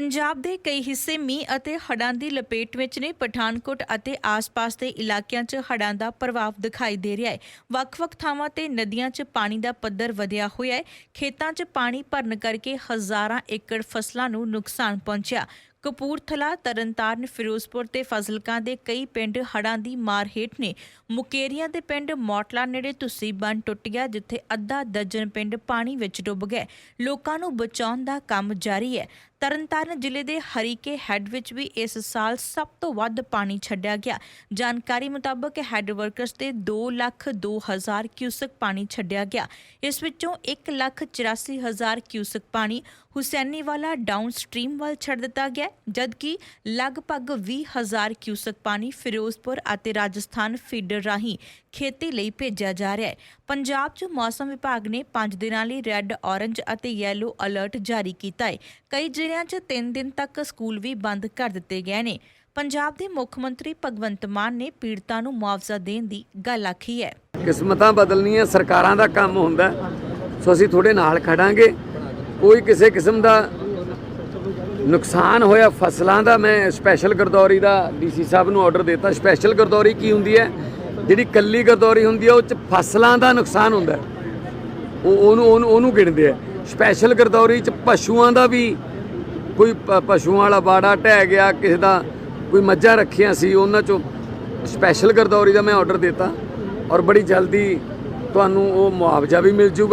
ਪੰਜਾਬ ਦੇ ਕਈ ਹਿੱਸੇ ਮੀਂਹ ਅਤੇ ਹੜ੍ਹਾਂ ਦੀ ਲਪੇਟ ਵਿੱਚ ਨੇ। ਪਠਾਨਕੋਟ ਅਤੇ ਆਸ-ਪਾਸ ਦੇ ਇਲਾਕਿਆਂ 'ਚ ਹੜ੍ਹਾਂ ਦਾ ਪ੍ਰਭਾਵ ਦਿਖਾਈ ਦੇ ਰਿਹਾ ਹੈ। ਵੱਖ-ਵੱਖ ਥਾਵਾਂ ਤੇ ਨਦੀਆਂ 'ਚ ਪਾਣੀ ਦਾ ਪੱਧਰ ਵਧਿਆ ਹੋਇਆ ਹੈ। ਖੇਤਾਂ 'ਚ ਪਾਣੀ ਭਰਨ ਕਰਕੇ ਹਜ਼ਾਰਾਂ ਏਕੜ ਫਸਲਾਂ ਨੂੰ ਨੁਕਸਾਨ ਪਹੁੰਚਿਆ। ਕਪੂਰਥਲਾ, ਤਰਨਤਾਰਨ, ਫਿਰੋਜ਼ਪੁਰ ਤੇ ਫਜ਼ਲਕਾਂ ਦੇ ਕਈ ਪਿੰਡ ਹੜ੍ਹਾਂ ਦੀ ਮਾਰ ਹੇਠ ਨੇ। ਮੁਕੇਰੀਆਂ ਦੇ ਪਿੰਡ ਮੋਟਲਾ ਨੇੜੇ ਤੁਸੀਂ ਬੰਨ ਟੁੱਟ ਗਿਆ ਜਿੱਥੇ ਅੱਧਾ ਦਰਜਨ ਪਿੰਡ ਪਾਣੀ ਵਿੱਚ ਡੁੱਬ ਗਏ। ਲੋਕਾਂ ਨੂੰ ਬਚਾਉਣ ਦਾ ਕੰਮ ਜਾਰੀ ਹੈ। ਤਰਨਤਾਰਨ ਜ਼ਿਲ੍ਹੇ ਦੇ ਹਰੀਕੇ ਹੈੱਡ ਵਿੱਚ ਵੀ ਇਸ ਸਾਲ ਸਭ ਤੋਂ ਵੱਧ ਪਾਣੀ ਛੱਡਿਆ ਗਿਆ। ਜਾਣਕਾਰੀ ਮੁਤਾਬਕ ਹੈੱਡ ਵਰਕਰਸ ਤੇ 2 ਲੱਖ 2 ਹਜ਼ਾਰ ਕਿਊਸਕ ਪਾਣੀ ਛੱਡਿਆ ਗਿਆ। ਇਸ ਵਿੱਚੋਂ 1 ਲੱਖ 84 ਹਜ਼ਾਰ ਕਿਊਸਕ ਪਾਣੀ ਹੁਸੈਨੀਵਾਲਾ ਡਾਊਨ ਸਟ੍ਰੀਮ ਵੱਲ ਛੱਡ ਦਿੱਤਾ ਗਿਆ ਜਦਕਿ ਲਗਭਗ 20 ਹਜ਼ਾਰ ਕਿਊਸਕ ਪਾਣੀ ਫਿਰੋਜ਼ਪੁਰ ਅਤੇ ਰਾਜਸਥਾਨ ਫੀਡਰ ਰਾਹੀਂ ਖੇਤੀ ਲਈ ਭੇਜਿਆ ਜਾ ਰਿਹਾ ਹੈ। ਪੰਜਾਬ 'ਚ ਮੌਸਮ ਵਿਭਾਗ ਨੇ 5 ਦਿਨਾਂ ਲਈ ਰੈੱਡ, ਔਰੰਜ ਅਤੇ ਯੈਲੋ ਅਲਰਟ ਜਾਰੀ ਕੀਤਾ ਹੈ। ਕਈ ਜ਼ਿਲ੍ਹਿਆਂ 'ਚ 3 ਦਿਨ ਤੱਕ ਸਕੂਲ ਵੀ ਬੰਦ ਕਰ ਦਿੱਤੇ ਗਏ ਨੇ। ਪੰਜਾਬ ਦੇ ਮੁੱਖ ਮੰਤਰੀ ਭਗਵੰਤ ਮਾਨ ਨੇ ਪੀੜਤਾਂ ਨੂੰ ਮੁਆਵਜ਼ਾ ਦੇਣ ਦੀ ਗੱਲ ਆਖੀ ਹੈ। ਕਿਸਮਤਾਂ ਬਦਲਣੀਆਂ ਸਰਕਾਰਾਂ ਦਾ ਕੰਮ ਹੁੰਦਾ ਸੋ ਅਸੀਂ ਤੁਹਾਡੇ ਨਾਲ ਖੜਾਂਗੇ। ਕੋਈ ਕਿਸੇ ਕਿਸਮ ਦਾ ਨੁਕਸਾਨ ਹੋਇਆ ਫਸਲਾਂ ਦਾ, ਮੈਂ ਸਪੈਸ਼ਲ ਗਰਦੌਰੀ ਦਾ ਡੀਸੀ ਸਾਹਿਬ ਨੂੰ ਆਰਡਰ ਦਿੱਤਾ। ਸਪੈਸ਼ਲ ਗਰਦੌਰੀ ਕੀ ਹੁੰਦੀ ਹੈ? ਜਿਹੜੀ ਕੱਲੀ ਗਰਦੌਰੀ ਹੁੰਦੀ ਹੈ, ਉਹ ਚ ਫਸਲਾਂ ਦਾ ਨੁਕਸਾਨ ਹੁੰਦਾ ਉਹ, ਉਹਨੂੰ ਉਹਨੂੰ ਉਹਨੂੰ ਗਿਣਦੇ ਆ। ਸਪੈਸ਼ਲ ਗਰਦੌਰੀ ਚ ਪਸ਼ੂਆਂ ਦਾ ਵੀ ਕੋਈ ਪ- ਪਸ਼ੂਆਂ ਵਾਲਾ ਬਾੜਾ ਢਹਿ ਗਿਆ, ਕਿਸੇ ਦਾ ਕੋਈ ਮੱਝਾਂ ਰੱਖੀਆਂ ਸੀ, ਉਹਨਾਂ ਚੋਂ ਸਪੈਸ਼ਲ ਗਰਦੌਰੀ ਦਾ ਮੈਂ ਆਰਡਰ ਦਿੱਤਾ। ਔਰ ਬੜੀ ਜਲਦੀ ਤੁਹਾਨੂੰ ਉਹ ਮੁਆਵਜ਼ਾ ਵੀ ਮਿਲ ਜੂਗਾ।